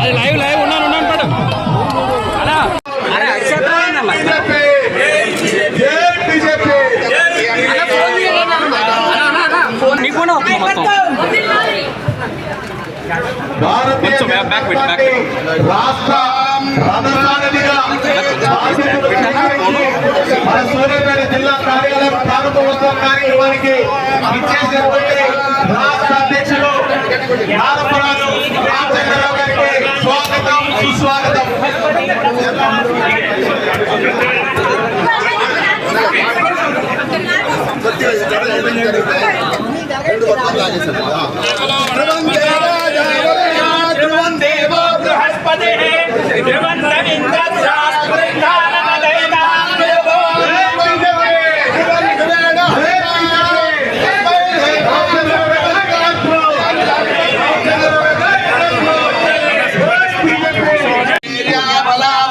అది live live ఉన్నాను ఉన్నాను పడు అలా అరే అక్షత్రం నీ సూర్యాపేట జిల్లా కార్యాలయం ప్రారంభోత్సవం కార్యక్రమానికి ఇచ్చేసినటువంటి రాష్ట్ర అధ్యక్షులు నారపరాజు రామచంద్రరావు గారికి స్వాగతం సుస్వాగతం.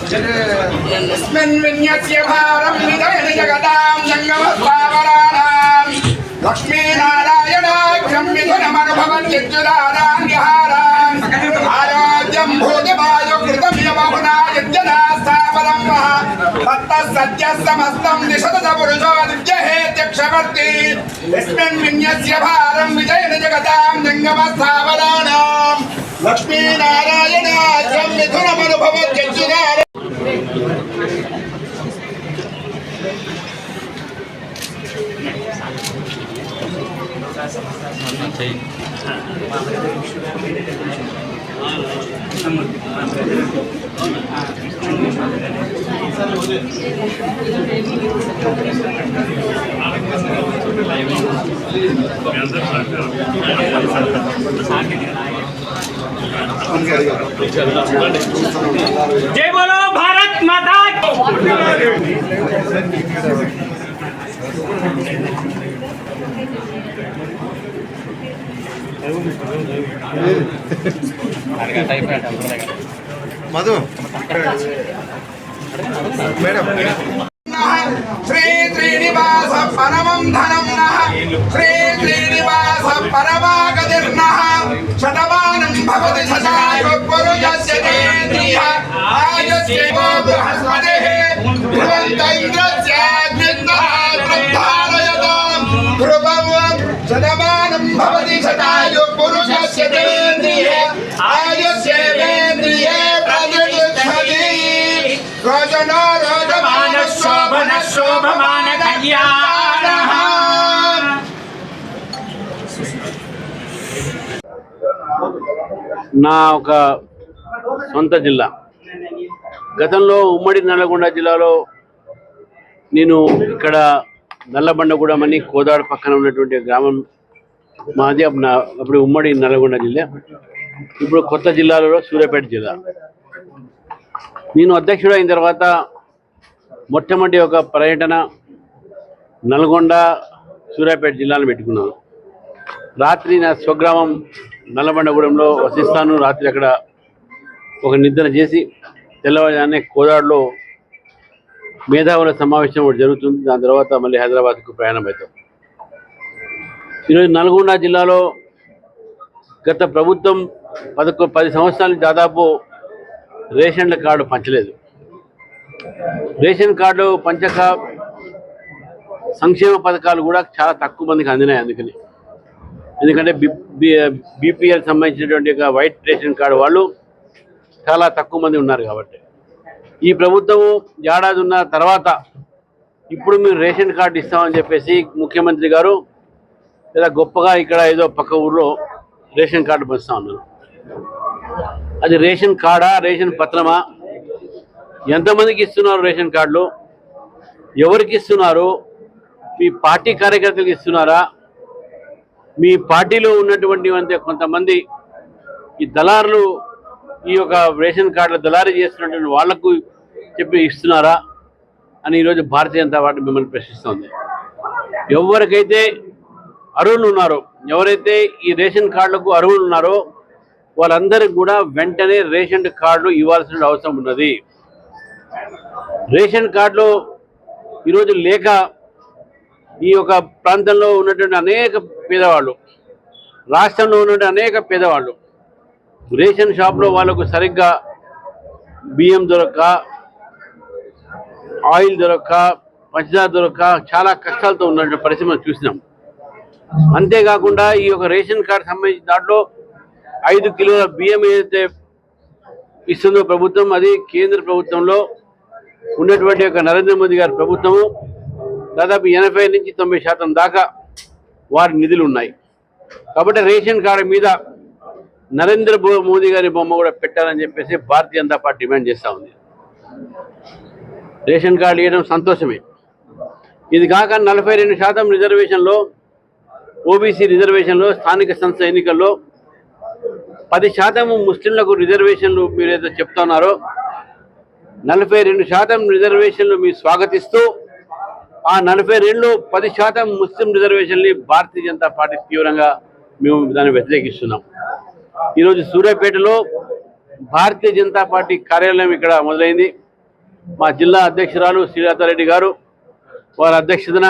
यस्मिन् विन्यस्य भारं विजयन जगतां जङ्गमस्थावराणां लक्ष्मीनारायणाख्यं मिथुनमनुभवन्त्युदारान्यहारान् आराध्यं भूतवायो कृतमियमहुना यज्ञनास्थापदं वः तत्तः सद्यः समस्तं दिशत पुरुषो दिव्यहेत्यक्षवर्ति यस्मिन् विन्यस्य भारं विजयन जगतां जङ्गमस्थावराणां लक्ष्मीनारायणाख्यं मिथुनमनुभवन्त्युदारान् जय बोलो भारत। భారత్ మాతా మధు. మేడం. నా ఒక సొంత జిల్లా. గతంలో ఉమ్మడి నల్లగొండ జిల్లాలో నేను ఇక్కడ నల్లబండగూడెం అని కోదాడ పక్కన ఉన్నటువంటి గ్రామం మాది నా- అప్పుడు ఉమ్మడి నల్లగొండ జిల్లా. ఇప్పుడు కొత్త జిల్లాలో సూర్యాపేట జిల్లా. నేను అధ్యక్షుడు అయిన తర్వాత మొట్టమొదటి ఒక పర్యటన నల్గొండ సూర్యాపేట జిల్లాను పెట్టుకున్నాను. రాత్రి నా స్వగ్రామం నల్లబండగూడెంలో వసిస్తాను రాత్రి అక్కడ ఒక నిద్ర చేసి తెల్లవారుజానే కోదాడులో మేధావుల సమావేశం ఒకటి జరుగుతుంది. దాని తర్వాత మళ్ళీ హైదరాబాద్కు ప్రయాణం అవుతాం. ఈరోజు నల్గొండ జిల్లాలో గత ప్రభుత్వం పదకొ పది సంవత్సరాలు దాదాపు రేషన్ల కార్డు పంచలేదు. రేషన్ కార్డు పంచక సంక్షేమ పథకాలు కూడా చాలా తక్కువ మందికి అందినాయి అందుకని. ఎందుకంటే బీపీఎల్ సంబంధించినటువంటి వైట్ రేషన్ కార్డు వాళ్ళు చాలా తక్కువ మంది ఉన్నారు కాబట్టి. ఈ ప్రభుత్వము ఏడాది ఉన్న తర్వాత ఇప్పుడు మీరు రేషన్ కార్డు ఇస్తామని చెప్పేసి ముఖ్యమంత్రి గారు లేదా గొప్పగా ఇక్కడ ఏదో పక్క ఊర్లో రేషన్ కార్డు పంచుతా ఉన్నారు. అది రేషన్ కార్డా రేషన్ పత్రమా? ఎంతమందికి ఇస్తున్నారు రేషన్ కార్డులు? ఎవరికి ఇస్తున్నారు? మీ పార్టీ కార్యకర్తలకు ఇస్తున్నారా? మీ పార్టీలో ఉన్నటువంటి అంటే కొంతమంది ఈ దళారులు ఈ యొక్క రేషన్ కార్డుల దళారీ చేస్తున్నటువంటి వాళ్ళకు చెప్పి ఇస్తున్నారా అని ఈరోజు భారతీయ జనతా పార్టీ మిమ్మల్ని ప్రశ్నిస్తోంది. ఎవరికైతే అర్హులు ఉన్నారో ఎవరైతే ఈ రేషన్ కార్డులకు అర్హులు ఉన్నారో వాళ్ళందరికీ కూడా వెంటనే రేషన్ కార్డులు ఇవ్వాల్సిన అవసరం ఉన్నది. రేషన్ కార్డులు ఈరోజు లేక ఈ యొక్క ప్రాంతంలో ఉన్నటువంటి అనేక పేదవాళ్ళు రాష్ట్రంలో ఉన్నటువంటి అనేక పేదవాళ్ళు రేషన్ షాప్లో వాళ్ళకు సరిగ్గా బియ్యం దొరక్క ఆయిల్ దొరక్క పంచదార దొరక్క చాలా కష్టాలతో ఉన్నటువంటి పరిస్థితి మనం చూసినాం. అంతేకాకుండా ఈ యొక్క రేషన్ కార్డు సంబంధించిన దాంట్లో ఐదు కిలోల బియ్యం ఏదైతే ఇస్తుందో ప్రభుత్వం అది కేంద్ర ప్రభుత్వంలో ఉన్నటువంటి యొక్క నరేంద్ర మోదీ గారి ప్రభుత్వము దాదాపు ఎనభై నుంచి తొంభై శాతం దాకా వారి నిధులు ఉన్నాయి. కాబట్టి రేషన్ కార్డు మీద నరేంద్ర మోదీ గారి బొమ్మ కూడా పెట్టాలని చెప్పేసి భారతీయ జనతా పార్టీ డిమాండ్ చేస్తూ ఉంది. రేషన్ కార్డు ఇవ్వడం సంతోషమే. ఇది కాక నలభై రెండు శాతం రిజర్వేషన్లో ఓబీసీ రిజర్వేషన్లో స్థానిక సంస్థ ఎన్నికల్లో పది శాతం ముస్లింలకు రిజర్వేషన్లు మీరు ఏదో చెప్తున్నారో నలభై రెండు శాతం రిజర్వేషన్లు మీరు స్వాగతిస్తూ ఆ నలభై రెండులో పది శాతం ముస్లిం రిజర్వేషన్ని భారతీయ జనతా పార్టీ తీవ్రంగా మేము దాన్ని వ్యతిరేకిస్తున్నాం. ఈరోజు సూర్యాపేటలో భారతీయ జనతా పార్టీ కార్యాలయం ఇక్కడ మొదలైంది. మా జిల్లా అధ్యక్షురాలు శ్రీలతారెడ్డి గారు వారి అధ్యక్షతన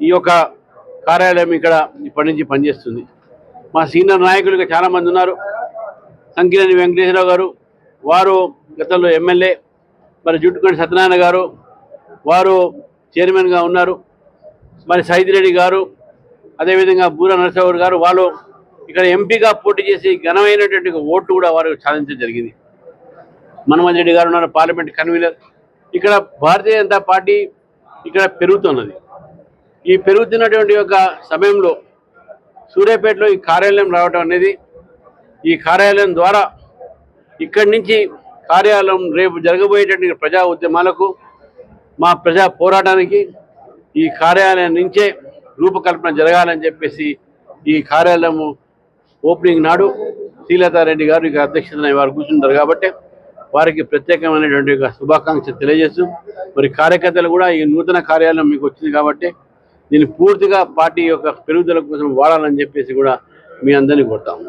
ఈ యొక్క కార్యాలయం ఇక్కడ ఇప్పటి నుంచి పనిచేస్తుంది. మా సీనియర్ నాయకులు చాలామంది ఉన్నారు. సంకిరణి వెంకటేశ్వరరావు గారు వారు గతంలో ఎమ్మెల్యే మరి జుట్టుకొని సత్యనారాయణ గారు వారు చైర్మన్గా ఉన్నారు. మరి సైదిరెడ్డి గారు అదేవిధంగా బూర నరసింహరావు గారు వాళ్ళు ఇక్కడ ఎంపీగా పోటీ చేసి ఘనమైనటువంటి ఓటు కూడా వారు సాధించడం జరిగింది. మన్మోహన్ రెడ్డి గారు ఉన్నారు పార్లమెంట్ కన్వీనర్. ఇక్కడ భారతీయ జనతా పార్టీ ఇక్కడ పెరుగుతున్నది. ఈ పెరుగుతున్నటువంటి యొక్క సమయంలో సూర్యాపేటలో ఈ కార్యాలయం రావడం అనేది ఈ కార్యాలయం ద్వారా ఇక్కడి నుంచి కార్యాలయం రేపు జరగబోయేటటువంటి ప్రజా ఉద్యమాలకు మా ప్రజా పోరాటానికి ఈ కార్యాలయం నుంచే రూపకల్పన జరగాలని చెప్పేసి ఈ కార్యాలయము ఓపెనింగ్ నాడు శ్రీలతారెడ్డి గారు ఇక అధ్యక్షతన వారు కూర్చుంటారు కాబట్టి వారికి ప్రత్యేకమైనటువంటి శుభాకాంక్ష శుభాకాంక్షలు తెలియజేస్తూ మరి కార్యకర్తలు కూడా ఈ నూతన కార్యాలయం మీకు వచ్చింది కాబట్టి దీన్ని పూర్తిగా పార్టీ యొక్క పెరుగుదల కోసం వాడాలని చెప్పేసి కూడా మీ అందరినీ కోరుతాము